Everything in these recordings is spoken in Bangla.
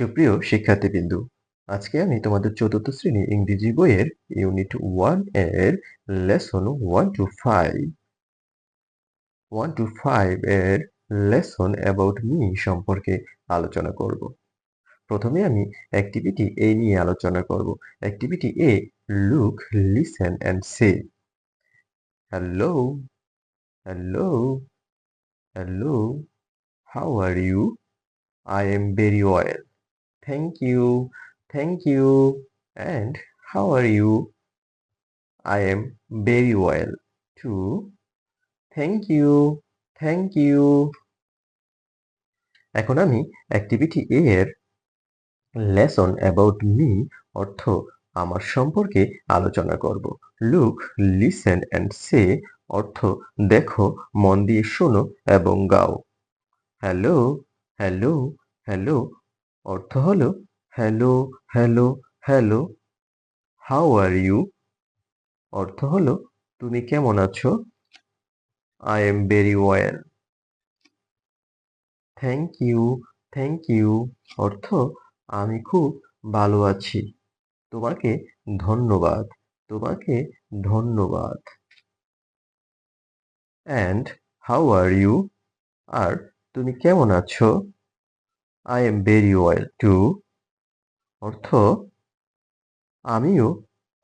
সুপ্রিয় শিক্ষার্থীবৃন্দু, আজকে আমি তোমাদের চতুর্থ শ্রেণি ইংরেজি বইয়ের ইউনিট ওয়ানের lesson one two five one two five এর লেসন অ্যাবাউট মি সম্পর্কে আলোচনা করব। প্রথমে আমি অ্যাক্টিভিটি এ নিয়ে আলোচনা করব। Activity A look listen and say hello hello hello how are you I am very well Thank you, thank you. And how are you? I am very well too. Thank you, thank you. এখন আমি অ্যাক্টিভিটি এ এর লেসন অ্যাবাউট মি অর্থ আমার সম্পর্কে আলোচনা করব লুক লিসেন অ্যান্ড সে অর্থ দেখো মন দিয়ে শোনো এবং গাও হ্যালো হ্যালো হ্যালো অর্থ হলো, hello hello hello, how are you? অর্থ হলো, তুমি কেমন আছো? I am very well. Thank you thank you. অর্থ, আমি খুব ভালো আছি। তোমাকে ধন্যবাদ তোমাকে ধন্যবাদ। And how are you? আর তুমি কেমন আছো? I am very well too অর্থ, আমিও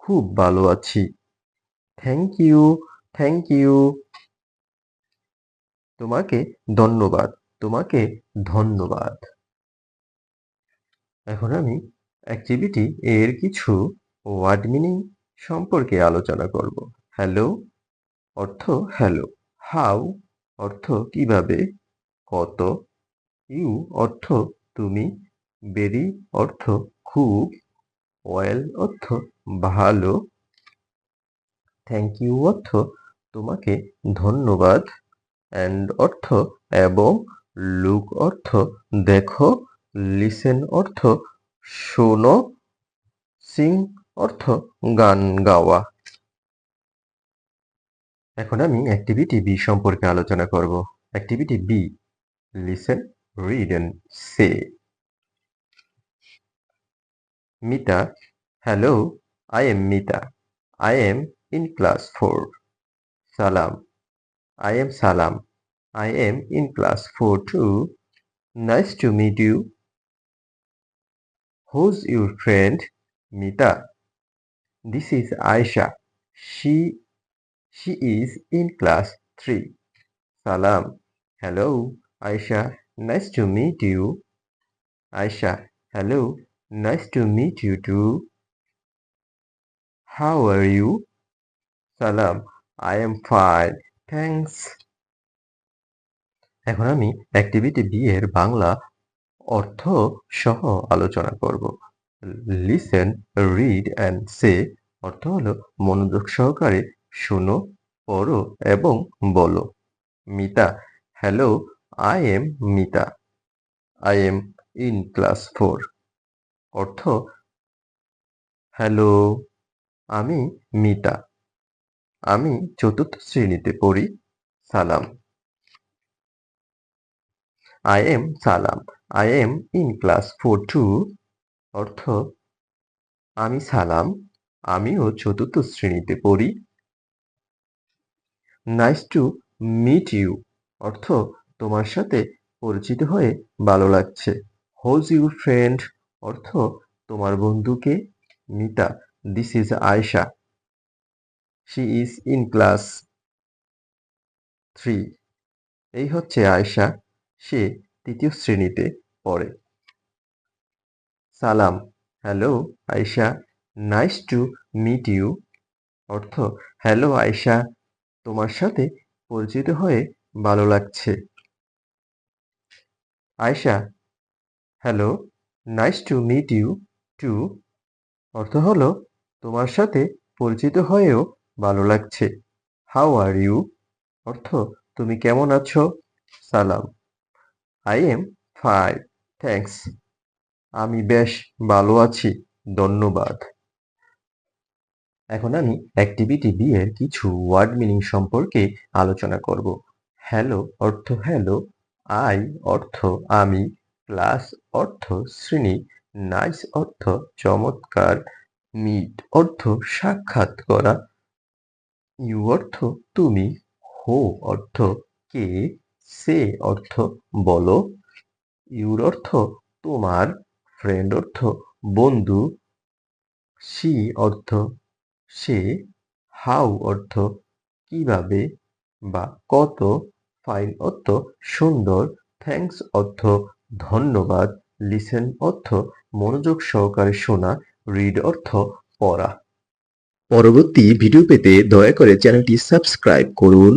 খুব ভালো আছি। থ্যাংক ইউ থ্যাংক ইউ তোমাকে ধন্যবাদ তোমাকে ধন্যবাদ। এখন আমি অ্যাক্টিভিটি এর কিছু ওয়ার্ড মিনিং সম্পর্কে আলোচনা করব। হ্যালো অর্থ হ্যালো হাউ অর্থ কীভাবে, কত ইউ অর্থ তুমি, বেরি অর্থ খুব, ওয়েল অর্থ ভালো। থ্যাংক ইউ অর্থ তোমাকে ধন্যবাদ। অ্যান্ড অর্থ এবং লুক অর্থ দেখো, লিসেন অর্থ শোনো, সিং অর্থ গান গাওয়া। এখন আমি অ্যাক্টিভিটি বি সম্পর্কে আলোচনা করব। Activity B, listen read and say. Mita, hello, I am Mita. I am in class 4. Salam, I am Salam. I am in class 4 too. Nice to meet you. Who's your friend? Mita. This is Aisha. She she is in class 3. Salam. Hello, Aisha. Nice to meet you. Aisha, hello. Nice to meet you too. How are you? Salam, I am fine. Thanks. এখন আমি অ্যাক্টিভিটি বি এর বাংলা অর্থ সহ আলোচনা করব লিসেন রিড অ্যান্ড সে অর্থ হলো মনোযোগ সহকারে শোনো পড়ো এবং বলো Mita hello I am Mita I am in class four অর্থ হ্যালো আমি মিতা আমি চতুর্থ শ্রেণীতে পড়ি, Salam. I am Salam. I am in class four too অর্থ, আমি সালাম, আমিও চতুর্থ শ্রেণীতে পড়ি। নাইস টু মিট ইউ অর্থ তোমার সাথে পরিচিত হয়ে ভালো লাগছে। হোজ ইউর ফ্রেন্ড অর্থ, তোমার বন্ধুকে Mita. This is Ayesha she is in class three এই হচ্ছে আয়শা সে তৃতীয় শ্রেণীতে পড়ে। Salam. Hello Ayesha nice to meet you অর্থ হ্যালো আয়শা তোমার সাথে পরিচিত হয়ে ভালো লাগছে। Ayesha hello nice to meet you too অর্থ হলো, তোমার সাথে পরিচিত হয়েও ভালো লাগছে। হাউ আর ইউ অর্থ, তুমি কেমন আছো? সালাম। আই এম ফাইভ থ্যাঙ্কস আমি বেশ ভালো আছি, ধন্যবাদ। এখন আমি অ্যাক্টিভিটি বি এর কিছু ওয়ার্ড মিনিং সম্পর্কে আলোচনা করব। হ্যালো অর্থ হ্যালো আই অর্থ আমি ক্লাস অর্থ শ্রেণি, নাইস অর্থ চমৎকার, মিট অর্থ সাক্ষাৎ করা, ইউ অর্থ তুমি, হো অর্থ কে, সে অর্থ বলো, ইউর অর্থ তোমার, ফ্রেন্ড অর্থ বন্ধু, সি অর্থ সে, হাউ অর্থ কীভাবে বা কত ফাইন অর্থ সুন্দর। থ্যাংকস অর্থ ধন্যবাদ। লিসেন অর্থ মনোযোগ সহকারে শোনা। রিড অর্থ পড়া। পরবর্তী ভিডিও পেতে দয়া করে চ্যানেলটি সাবস্ক্রাইব করুন।